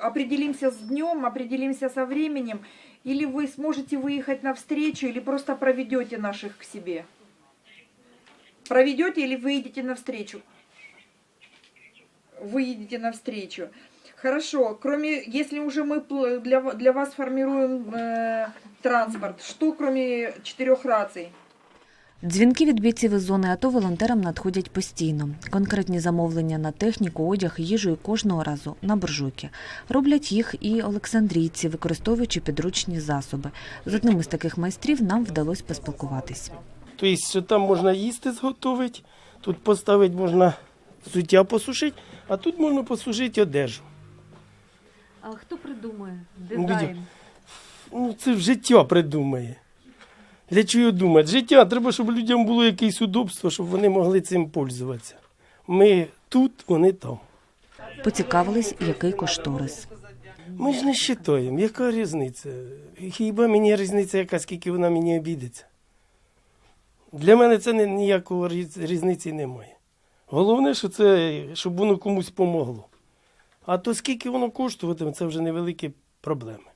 определимся с днем, определимся со временем, или вы сможете выехать навстречу, или просто проведете наших к себе? Проведете или выйдете навстречу? Выедете навстречу. Хорошо, кроме, если уже мы для, для вас формируем э, транспорт, что кроме четырех раций? Дзвінки від бійців із зони АТО волонтерам надходять постійно. Конкретні замовлення на техніку, одяг, їжу і кожного разу на буржуйки. Роблять їх і олександрійці, використовуючи підручні засоби. З одним із таких майстрів нам вдалося поспілкуватись. Тобто, що там можна їсти зготовити, тут поставити можна суття посушити, а тут можна посушити одежу. А хто придумує дизайн? Ну, це ж життя придумає. Для чого думати? Життя, треба, щоб людям було якесь удобство, щоб вони могли цим пользуватися. Ми тут, вони там. Поцікавились, який кошторис. Ми ж не вважаємо, яка різниця? Хіба мені різниця, яка, скільки вона мені обійдеться? Для мене це ніякої різниці немає. Головне, що це, щоб воно комусь помогло. А то скільки воно коштуватиме, це вже невеликі проблеми.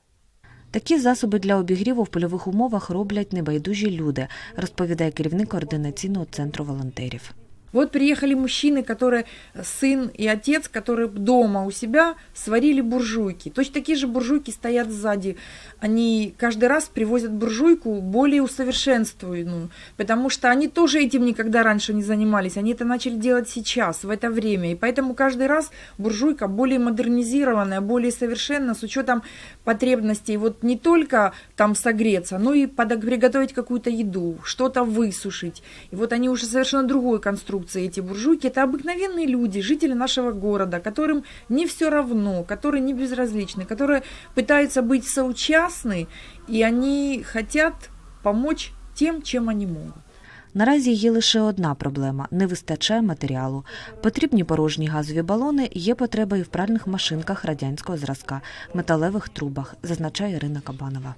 Такі засоби для обігріву в польових умовах роблять небайдужі люди, розповідає керівник координаційного центру волонтерів. Вот приехали мужчины, которые сын и отец, которые дома у себя сварили буржуйки. Точно такие же буржуйки стоят сзади. Они каждый раз привозят буржуйку более усовершенствованную, потому что они тоже этим никогда раньше не занимались. Они это начали делать сейчас, в это время. И поэтому каждый раз буржуйка более модернизированная, более совершенна с учетом потребностей вот не только там согреться, но и приготовить какую-то еду, что-то высушить. И вот они уже совершенно другой конструкции, эти буржуйки. Это обыкновенные люди, жители нашего города, которым не все равно, которые не безразличны, которые пытаются быть соучастны, и они хотят помочь тем, чем они могут. Наразі є лише одна проблема: не вистачає матеріалу. Потрібні порожні газові балони, є потреба і в пральних машинках радянського зразка, металевих трубах, зазначає Ірина Кабанова.